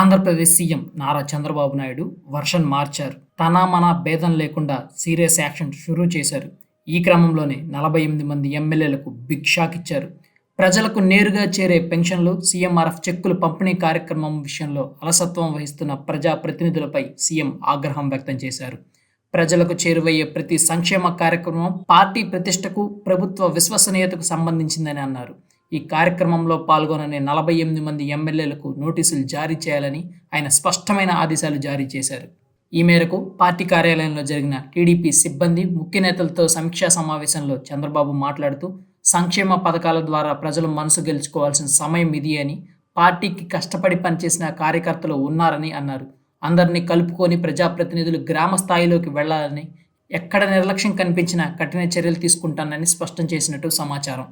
Andhra Pradesh CM Nara Chandrababu Naidu version మార్చారు. తనా మన భేదం లేకుండా సీరియస్ యాక్షన్ షురూ చేశారు. ఈ క్రమంలోనే నలభై ఎనిమిది మంది ఎమ్మెల్యేలకు బిగ్ షాక్ ఇచ్చారు. ప్రజలకు నేరుగా చేరే పెన్షన్లు సీఎంఆర్ఎఫ్ చెక్కులు పంపిణీ కార్యక్రమం విషయంలో అలసత్వం వహిస్తున్న ప్రజా ప్రతినిధులపై సీఎం ఆగ్రహం వ్యక్తం చేశారు. ప్రజలకు చేరువయ్యే ప్రతి సంక్షేమ కార్యక్రమం పార్టీ ప్రతిష్టకు ప్రభుత్వ విశ్వసనీయతకు సంబంధించిందని అన్నారు. ఈ కార్యక్రమంలో పాల్గొనని నలభై ఎనిమిది మంది ఎమ్మెల్యేలకు నోటీసులు జారీ చేయాలని ఆయన స్పష్టమైన ఆదేశాలు జారీ చేశారు. ఈ మేరకు పార్టీ కార్యాలయంలో జరిగిన టీడీపీ సిబ్బంది ముఖ్య నేతలతో సమీక్షా సమావేశంలో చంద్రబాబు మాట్లాడుతూ సంక్షేమ పథకాల ద్వారా ప్రజలు మనసు గెలుచుకోవాల్సిన సమయం ఇది అని పార్టీకి కష్టపడి పనిచేసిన కార్యకర్తలు ఉన్నారని అన్నారు. అందరినీ కలుపుకొని ప్రజాప్రతినిధులు గ్రామ స్థాయిలోకి వెళ్ళాలని ఎక్కడ నిర్లక్ష్యం కనిపించినా కఠిన చర్యలు తీసుకుంటానని స్పష్టం చేసినట్టు సమాచారం.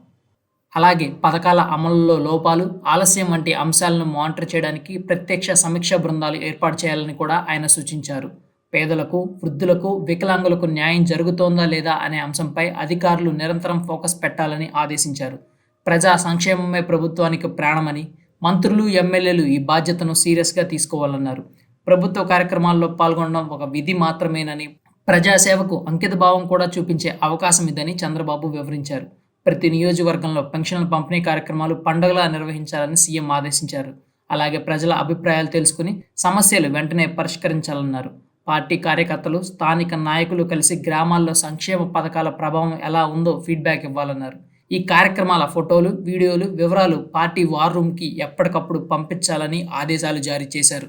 అలాగే పథకాల అమలులో లోపాలు ఆలస్యం వంటి అంశాలను మానిటర్ చేయడానికి ప్రత్యక్ష సమీక్ష బృందాలు ఏర్పాటు చేయాలని కూడా ఆయన సూచించారు. పేదలకు వృద్ధులకు వికలాంగులకు న్యాయం జరుగుతోందా లేదా అనే అంశంపై అధికారులు నిరంతరం ఫోకస్ పెట్టాలని ఆదేశించారు. ప్రజా సంక్షేమమే ప్రభుత్వానికి ప్రాణమని మంత్రులు ఎమ్మెల్యేలు ఈ బాధ్యతను సీరియస్గా తీసుకోవాలన్నారు. ప్రభుత్వ కార్యక్రమాల్లో పాల్గొనడం ఒక విధి మాత్రమేనని ప్రజాసేవకు అంకితభావం కూడా చూపించే అవకాశం ఇదని చంద్రబాబు వివరించారు. ప్రతి నియోజకవర్గంలో పెన్షన్ల పంపిణీ కార్యక్రమాలు పండుగలా నిర్వహించాలని సీఎం ఆదేశించారు. అలాగే ప్రజల అభిప్రాయాలు తెలుసుకుని సమస్యలు వెంటనే పరిష్కరించాలన్నారు. పార్టీ కార్యకర్తలు స్థానిక నాయకులు కలిసి గ్రామాల్లో సంక్షేమ పథకాల ప్రభావం ఎలా ఉందో ఫీడ్బ్యాక్ ఇవ్వాలన్నారు. ఈ కార్యక్రమాల ఫోటోలు వీడియోలు వివరాలు పార్టీ వార్ రూమ్కి ఎప్పటికప్పుడు పంపించాలని ఆదేశాలు జారీ చేశారు.